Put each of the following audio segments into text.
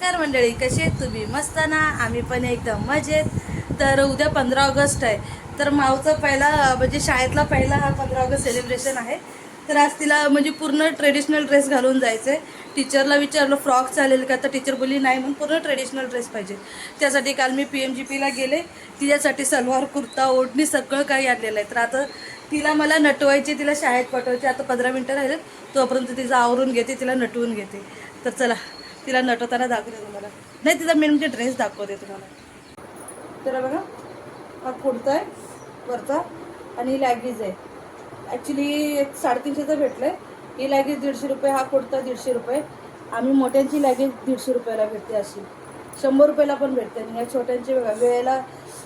नमस्कार मंडळी कसे आहेत तुम्ही? मस्त ना? आम्ही पण एकदम मजेत. तर उद्या पंधरा ऑगस्ट आहे. तर मावचा पहिला म्हणजे शाळेतला पहिला हा पंधरा ऑगस्ट सेलिब्रेशन आहे. तर आज तिला म्हणजे पूर्ण ट्रेडिशनल ड्रेस घालून जायचं आहे टीचरला विचारलं फ्रॉक चालेल का? तर टीचर बोलली नाही म्हणून पूर्ण ट्रेडिशनल ड्रेस पाहिजे. त्यासाठी काल मी पी एम जी पीला गेले. तिच्यासाठी सलवार कुर्ता ओढणी सगळं काही आणलेलं आहे. तर आता तिला मला नटवायची तिला शाळेत पाठवायची. आता पंधरा मिनटं राहिले तोपर्यंत तिचं आवरून घेते तिला नटवून घेते. तर चला तिला नटवताना दाखवते तुम्हाला. नाही तिचा मेन म्हणजे ड्रेस दाखवते तुम्हाला. तर बघा हा कुर्ता आहे वरचा आणि लॅगीज आहे. ॲक्च्युली एक साडेतीनशेचं भेटलं आहे ही लॅगेज दीडशे रुपये हा कुर्ता दीडशे रुपये. आम्ही मोठ्यांची लॅगेज दीडशे रुपयाला भेटते अशी. शंभर रुपयाला पण भेटते. आणि या छोट्यांची बघा वेळेला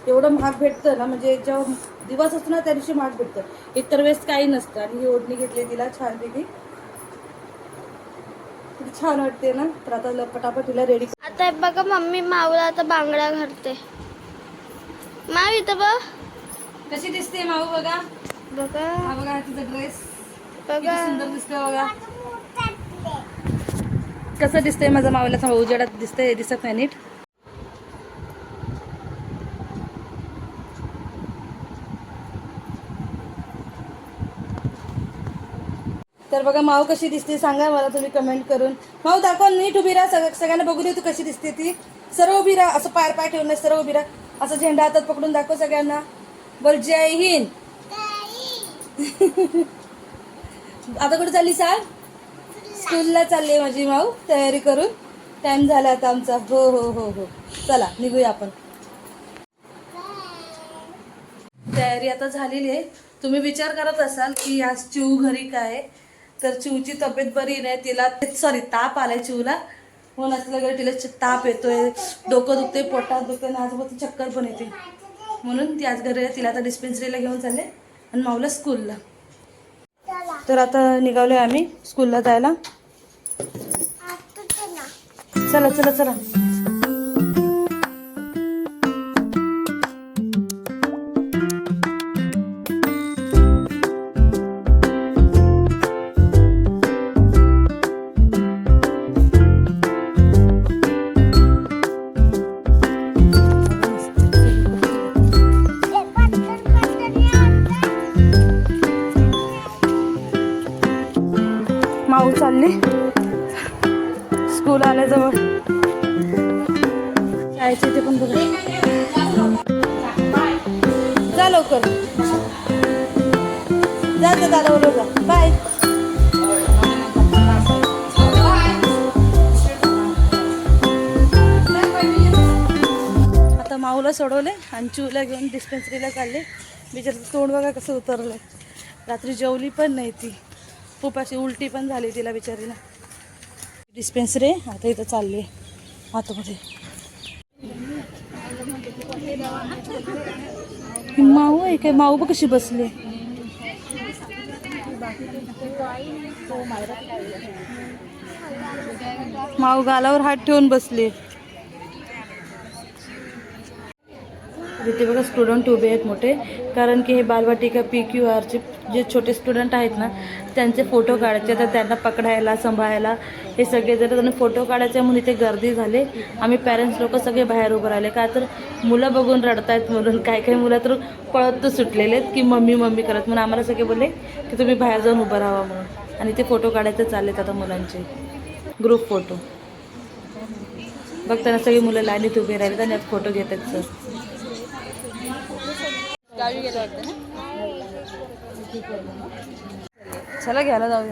एवढं महाग भेटतं ना म्हणजे जेव्हा दिवस असतो ना त्या दिवशी महाग भेटतं. इतर वेळेस काही नसतं. आणि ही ओढणी घेतली तिला छानपैकी. किती छान वाटते ना? तर आता ल- पटापट तिला रेडी आता बघा मम्मी माऊला आता बांगड्या घालते. माव इथं बघ. कशी दिसते माऊ बघा? बघा. हा बघा तिचा ड्रेस बघा. सुंदर दिसतोय बघा. कसं दिसतंय माझा माऊला उजेडात दिसतंय दिसत नाही नीट. तर बघा माऊ कशी दिसते सांगा मला तुम्ही कमेंट करून. माऊ दाखव नीट उभी राहा सग सगळ्यांना बघू दे तू कशी दिसते ती. सर्व उभी राहा असं पाय पाय ठेवून सर्व उभी राहा. असं झेंडा हातात पकडून दाखव सगळ्यांना. बोल जय हिंद. आता कुठे चालली सांग स्कूलला चालली माझी माऊ तयारी करून. टाइम झाला आता आमचा. हो हो हो हो. चला निघूया आपण. तयारी आता झालेली आहे. तुम्ही विचार करत असाल की आज चिऊ घरी काय आहे? तर चिवची तब्येत बरी नाही तिला सॉरी ताप आलाय चिवला. हो ना तिला तिला ताप येतोय. डोकं दुखते पोटात दुखते ना आजोबा चक्कर पण येते. म्हणून ती आज घरी आहे. तिला आता डिस्पेन्सरीला घेऊन चालले आणि माऊला स्कूलला तर आता निघालोय आम्ही स्कूलला जायला. चला चला चला. बाय. आता माऊला सोडवले आणि चूला घेऊन डिस्पेन्सरीला चालले बिचारचं तोंड बघा कसं उतरलं रात्री जेवली पण नाही ती. खूप अशी उलटी पण झाली तिला बिचारीला. डिस्पेन्सरी आहे आता इथं चालली आहे. आतमध्ये माऊ आहे काय? माऊ बघ कशी बसली माऊ गालावर हात ठेवून बसली. तिथे बघा स्टुडंट उभे आहेत मोठे. कारण की हे बालवाटिका पी क्यू आरचे जे छोटे स्टुडंट आहेत ना त्यांचे फोटो काढायचे तर त्यांना पकडायला सांभाळायला हे सगळे जर त्यांना फोटो काढायचे म्हणून इथे गर्दी झाले. आम्ही पॅरेंट्स लोक सगळे बाहेर उभं राहिले. का तर मुलं बघून रडतायत म्हणून काही काही मुलं तर पळत तर सुटलेले आहेत की मम्मी मम्मी करत म्हणून आम्हाला सगळे बोलले की तुम्ही बाहेर जाऊन उभं राहा म्हणून. आणि ते फोटो काढायचे चाललेत आता मुलांचे. ग्रुप फोटो बघताना सगळी मुलं लाईनीत उभे राहिलेत आणि फोटो घेत आहेत सर गावी गेलं वाटतं चला घायल जाऊ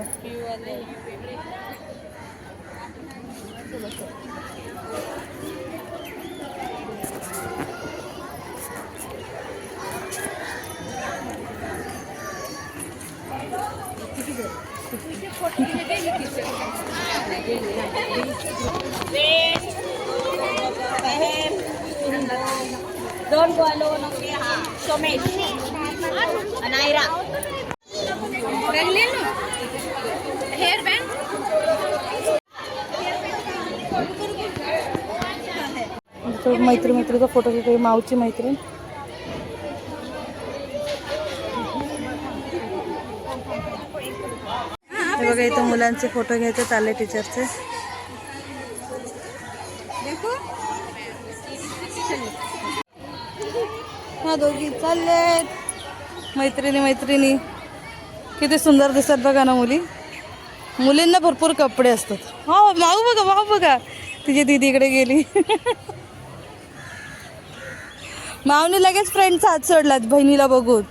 दोन गोलो नो Hair band. तो मैत्री मैत्रीचा फोटो घेतो माऊची मैत्रीण हे बघा इथं मुलांचे फोटो घ्यायचे चालले टीचरचे हा दोघी चाललेत. मैत्रिणी मैत्रिणी. किती सुंदर दिसतात बघा ना मुली. मुलींना भरपूर कपडे असतात. हो माऊ बघा माऊ बघा. तिची दीदी इकडे गेली. माऊने लगेच फ्रेंडचा हात सोडलात बहिणीला बघून.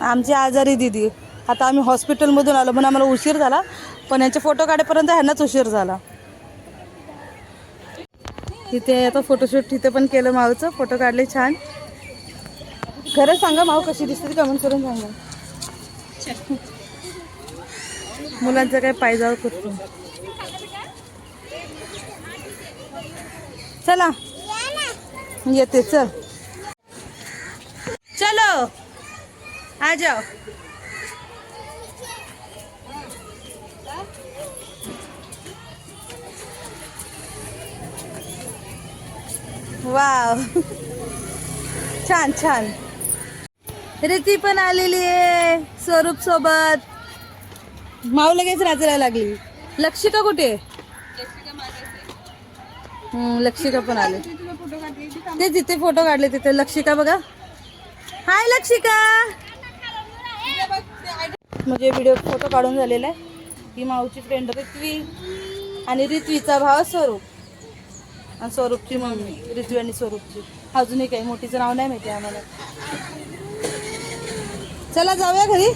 आमची आजारी दिदी. आता आम्ही हॉस्पिटलमधून आलो म्हणून आम्हाला उशीर झाला. पण यांचे फोटो काढेपर्यंत ह्यांनाच उशीर झाला. तिथे आता फोटोशूट तिथे पण केलं माऊचं. फोटो काढले छान. खरं सांगा माव कशी दिसते ती कमेंट करून सांगा. मुलांचं काय पायजावर करतो चला. येते चल. चलो. आ जाओ. वाव. छान छान. रिती पण आलेली आहे स्वरूप सोबत. माऊ लगेच राजायला लागली. लक्षिका कुठे? लक्षिका पण आले. ते तिथे फोटो काढले तिथे. लक्षिका बघा. हाय लक्षिका. म्हणजे व्हिडिओ फोटो काढून झालेला आहे. ही माऊची फ्रेंड रित्वी आणि रित्वीचा भाव स्वरूप. आणि स्वरूपची मम्मी रित्वी आणि स्वरूपची. अजूनही काही मोठीचं नाव नाही माहिती आम्हाला. चला जाऊया घरी.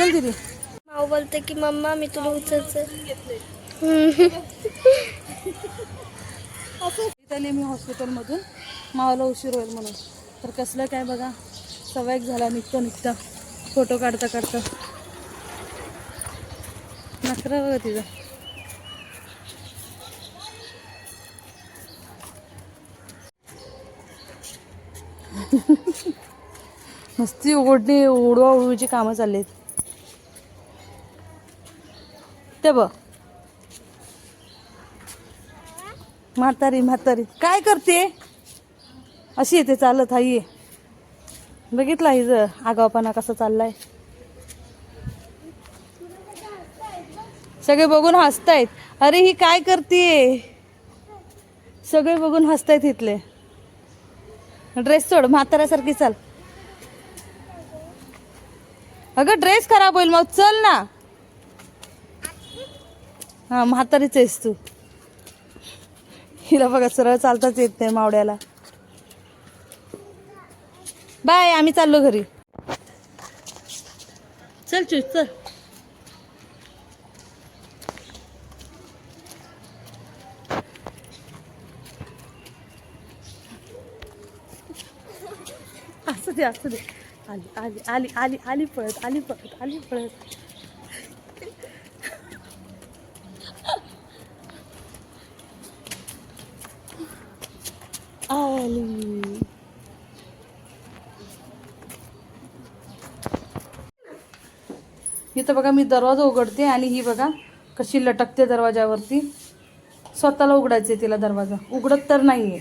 चल दिदी. माऊ बोलते की मम्मा मी तुला उचलते. त्याने मी हॉस्पिटलमधून मावाला उशीर होईल म्हणून. तर कसलं काय बघा सवयक झाला निघता निघता. फोटो काढता काढता. नखरा बघा तिचा नुसती ओढणी उडवा उडवीची कामं चाललीत ते बघ. म्हातारी म्हातारी. काय करते? अशी येते चालत हाई बघितला हिज आगावपणा कसा चाललाय? सगळे बघून हसतायत. अरे ही काय करते? सगळे बघून हसतायत इथले. ड्रेस सोड म्हाताऱ्यासारखी चाल. अगं ड्रेस खराब होईल मग. चल ना. हां म्हातारीच आहेस तू. हिला बघा सरळ चालताच येत नाही मावड्याला बाय आम्ही चाललो घरी. चल चूस चल. असू दे असू दे. आली आली आली आली आली पळत आली पळत आली पळत. इथं बघा मी दरवाजा उघडते आणि ही बघा कशी लटकते दरवाजावरती. स्वतःला उघडायचे तिला दरवाजा. उघडत तर नाहीये.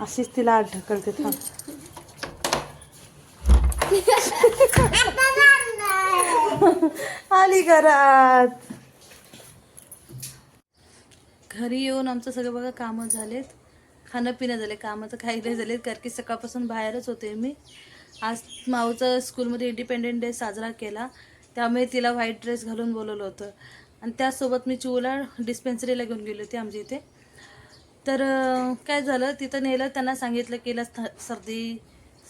अशीच तिला आठ ढकलते थांब. आली घरात. घरी येऊन आमचं सगळं बघा कामं झालेत. खाणं पिणं झालं कामाचं काही नाही झाले कारण की सकाळपासून बाहेरच होते मी. आज माऊचा स्कूलमध्ये इंडिपेंडेंट डे साजरा केला त्यामुळे तिला व्हाईट ड्रेस घालून बोलवलं होतं. आणि त्यासोबत मी चिवला डिस्पेन्सरीला घेऊन गेली होती आमच्या इथे. तर काय झालं तिथं नेलं त्यांना सांगितलं की हिला सर्दी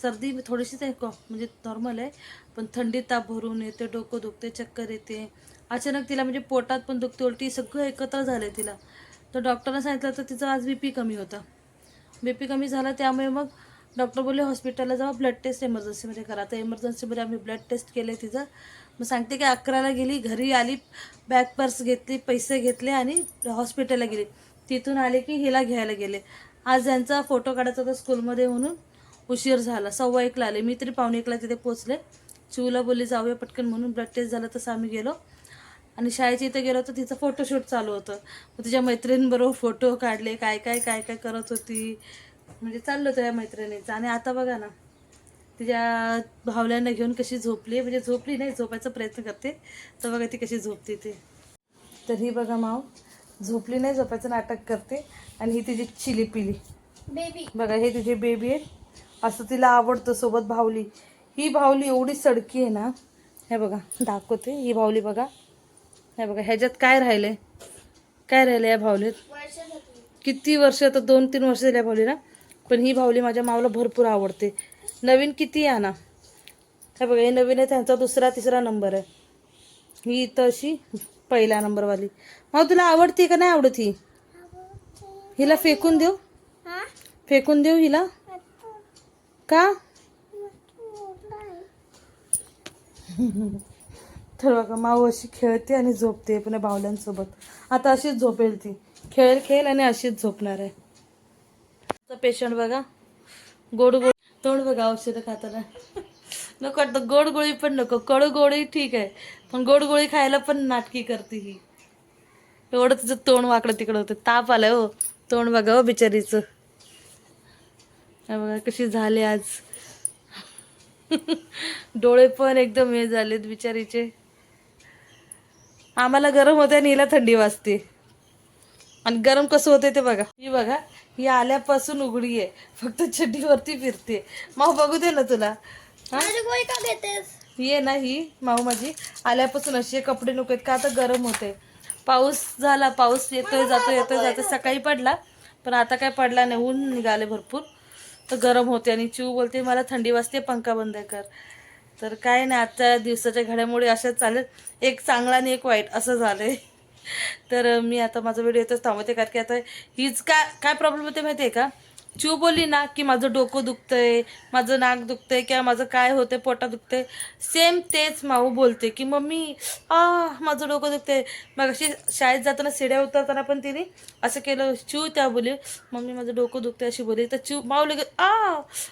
सर्दी थोडीशीच आहे म्हणजे नॉर्मल आहे पण थंडी ताप भरून येते डोकं दुखते चक्कर येते. अचानक तिला म्हणजे पोटात पण दुखते उलटी सगळं एकत्र झालं तिला. तर डॉक्टरनं सांगितलं तर तिचं आज बी पी कमी होतं. बी पी कमी झाला त्यामुळे मग डॉक्टर बोलले हॉस्पिटलला जावा ब्लड टेस्ट एमर्जन्सीमध्ये करा. तर एमर्जन्सीमध्ये आम्ही ब्लड टेस्ट केले तिचं मग सांगते की अकराला गेली घरी आली बॅग पर्स घेतली पैसे घेतले आणि हॉस्पिटलला गेली. तिथून आले की हिला घ्यायला गेले. आज यांचा फोटो काढायचा होता स्कूलमध्ये म्हणून उशीर झाला सव्वा एकला आले. मी तरी पावणे एकला तिथे पोचले. चिवला बोलले जाऊया पटकन म्हणून. ब्लड टेस्ट झालं तसं आम्ही गेलो. आणि शाळेच्या इथं गेलो तर तिचं फोटोशूट चालू होतं. मग तिच्या मैत्रिणींबरोबर फोटो काढले काय काय काय काय करत होती. म्हणजे चाललं होतं या मैत्रिणीचं. आणि आता बघा ना तिच्या भावल्यांना घेऊन कशी झोपली म्हणजे झोपली नाही झोपायचा प्रयत्न करते तर बघा ती कशी झोपते ते. तर ही बघा माव झोपली नाही झोपायचं नाटक करते. आणि ही तिची चिली पिली. बेबी बघा हे तिचे बेबी आहे. असं तिला आवडतं सोबत भावली. ही भावली एवढी सडकी आहे ना हे बघा दाखवते. ही भावली बघा. हे बघा ह्याच्यात काय राहिलंय काय राहिलं या भावलीत? किती वर्ष आता दोन तीन वर्ष झाली या भावलीला. पण ही भावली माझ्या मावला भरपूर आवडते. नवीन किती आहे ना? हे बघा हे नवीन आहे त्यांचा दुसरा तिसरा नंबर आहे. ही तशी पहिला नंबरवाली. मग तुला आवडते का नाही आवडत ही? हिला फेकून देऊ? फेकून देऊ हिला? का? ठरवा का माऊ अशी खेळते आणि झोपते पुन्हा बावल्यांसोबत आता अशीच झोपेल ती. खेळ खेळ आणि अशीच झोपणार आहे. पेशंट बघा गोड गोड तोंड बघा औषधं खाताना. नको वाटतं गोड गोळी पण नको. कडू गोळी ठीक आहे पण गोड गोळी खायला पण नाटकी करते ही. एवढं तिचं तोंड वाकडं तिकडं होतं ताप आलाय हो. तोंड बघा हो बिचारीचं. बघा कशी झाले आज. डोळे पण एकदम हे झालेत बिचारीचे. आम्हाला गरम होते आणि हिला थंडी वाजते. आणि गरम कसं होते ते बघा. ही बघा ही आल्यापासून उघडी आहे. फक्त चड्डीवरती फिरते. माऊ बघू दे ना तुला. आहे ना ही माऊ माझी. आल्यापासून अशी आहे, कपडे नको आहेत का आता गरम होते पाऊस झाला पाऊस येतोय जातोय येतोय जातोय. सकाळी पडला पण आता काय पडला नाही. ऊन निघाले भरपूर. तर गरम होते आणि चिव बोलते मला थंडी वाजते पंखा बंद कर. तर काय नाही आजच्या दिवसाच्या घडामोडी अशाच चालेल. एक चांगला आणि एक वाईट असं झालंय. तर मी आता माझा व्हिडिओ येतच थांबवते कारण की आता हीच काय काय प्रॉब्लेम होते माहिती आहे का? चिव बोलली ना की माझं डोकं दुखतंय माझं नाक दुखतंय किंवा माझं काय होतंय पोटा दुखतंय. सेम तेच माऊ बोलते की मम्मी आ माझं डोकं दुखतंय. मग अशी शाळेत जाताना सिड्या उतरताना पण तिने असं केलं चिव त्या बोली मम्मी माझं डोकं दुखतंय अशी बोलली. तर चिव माऊ लगे आ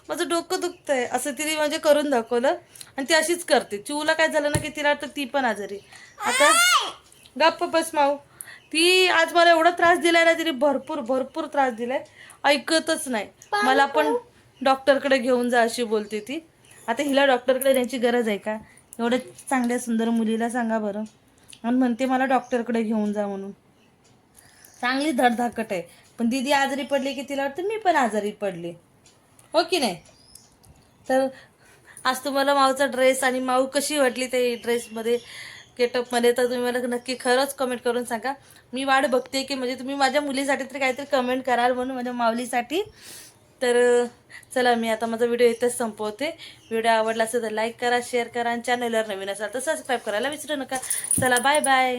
माझं डोकं दुखतंय. असं तिने म्हणजे करून दाखवलं. आणि ती अशीच करते. चिवला काय झालं ना की तिला वाटतं ती पण आजारी. आता गप्प बस माऊ. ती आज मला एवढा त्रास दिलाय ना तिने भरपूर भरपूर त्रास दिलाय. ऐकतच नाही. मला पण डॉक्टरकडे घेऊन जा अशी बोलते ती. आता हिला डॉक्टरकडे न्यायची गरज आहे का? एवढ्या चांगल्या सुंदर मुलीला सांगा बरं. आणि म्हणते मला डॉक्टरकडे घेऊन जा म्हणून. चांगली धडधाकट आहे. पण दीदी आजारी पडली की तिला वाटतं मी पण आजारी पडले. हो की नाही? तर आज तुम्हाला माऊचा ड्रेस आणि माऊ कशी वाटली ते ड्रेसमध्ये गेटअपमध्ये तर तुम्ही मला नक्की खरंच कमेंट करून सांगा. मी वाट बघते की म्हणजे तुम्ही माझ्या मुलीसाठी तरी काहीतरी कमेंट कराल म्हणून माझ्या माऊलीसाठी. तर चला मी आता माझा व्हिडिओ इथेच संपवते. व्हिडिओ आवडला असेल तर लाईक करा शेअर करा आणि चॅनलवर नवीन असाल तर सबस्क्राईब करायला विसरू नका. चला बाय बाय